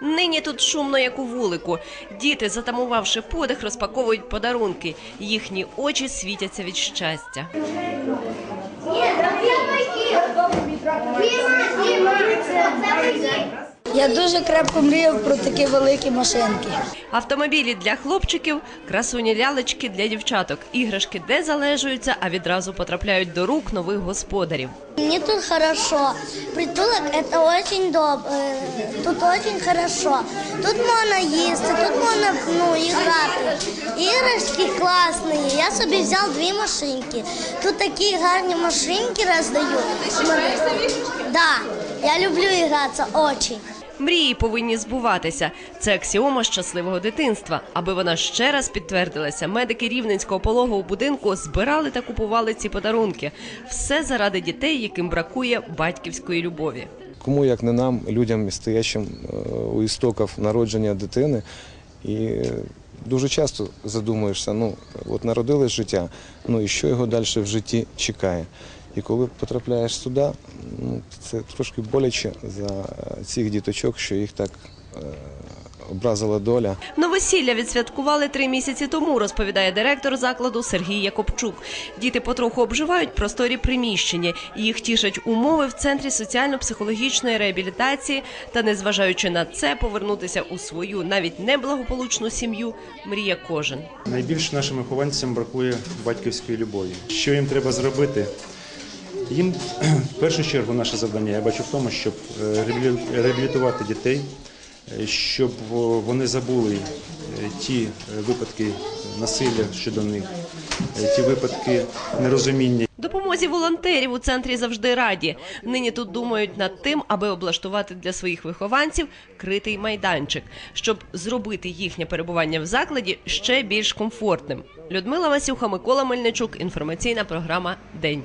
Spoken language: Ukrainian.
Нині тут шумно, як у вулику. Діти, затамувавши подих, розпаковують подарунки. Їхні очі світяться від щастя. Я дуже крепко мріяв про такі великі машинки. Автомобілі для хлопчиків, красуні лялечки для дівчаток, іграшки де залежуються, а відразу потрапляють до рук нових господарів. Мне тут хорошо. Притулок это очень добре. Тут очень хорошо. Тут можна їсти, тут можна ну, іграти. Іграшки класні. Я собі взяв дві машинки. Тут такі гарні машинки роздають. Да, я люблю гратися очень. Мрії повинні збуватися. Це аксіома щасливого дитинства. Аби вона ще раз підтвердилася, медики рівненського пологового будинку збирали та купували ці подарунки. Все заради дітей, яким бракує батьківської любові. Кому як не нам, людям, стоячим е, у істоків народження дитини. І дуже часто задумуєшся, ну от народилось життя, ну і що його далі в житті чекає. І коли потрапляєш сюди, ну, це трошки боляче за е, цих діточок, що їх так е, образила доля. Новосілля відсвяткували три місяці тому, розповідає директор закладу Сергій Якобчук. Діти потроху обживають просторі приміщення. Їх тішать умови в центрі соціально-психологічної реабілітації. Та, незважаючи на це, повернутися у свою навіть неблагополучну сім'ю мріє кожен. Найбільше нашим вихованцям бракує батьківської любові. Що їм треба зробити? Їм в першу чергу наше завдання я бачу в тому, щоб е, реабілі- реабілітувати дітей, е, щоб вони забули е, ті випадки насилля щодо них, ті випадки нерозуміння. Допомозі волонтерів у центрі завжди раді. Нині тут думають над тим, аби облаштувати для своїх вихованців критий майданчик, щоб зробити їхнє перебування в закладі ще більш комфортним. Людмила Васюха, Микола Мельничук. Інформаційна програма День.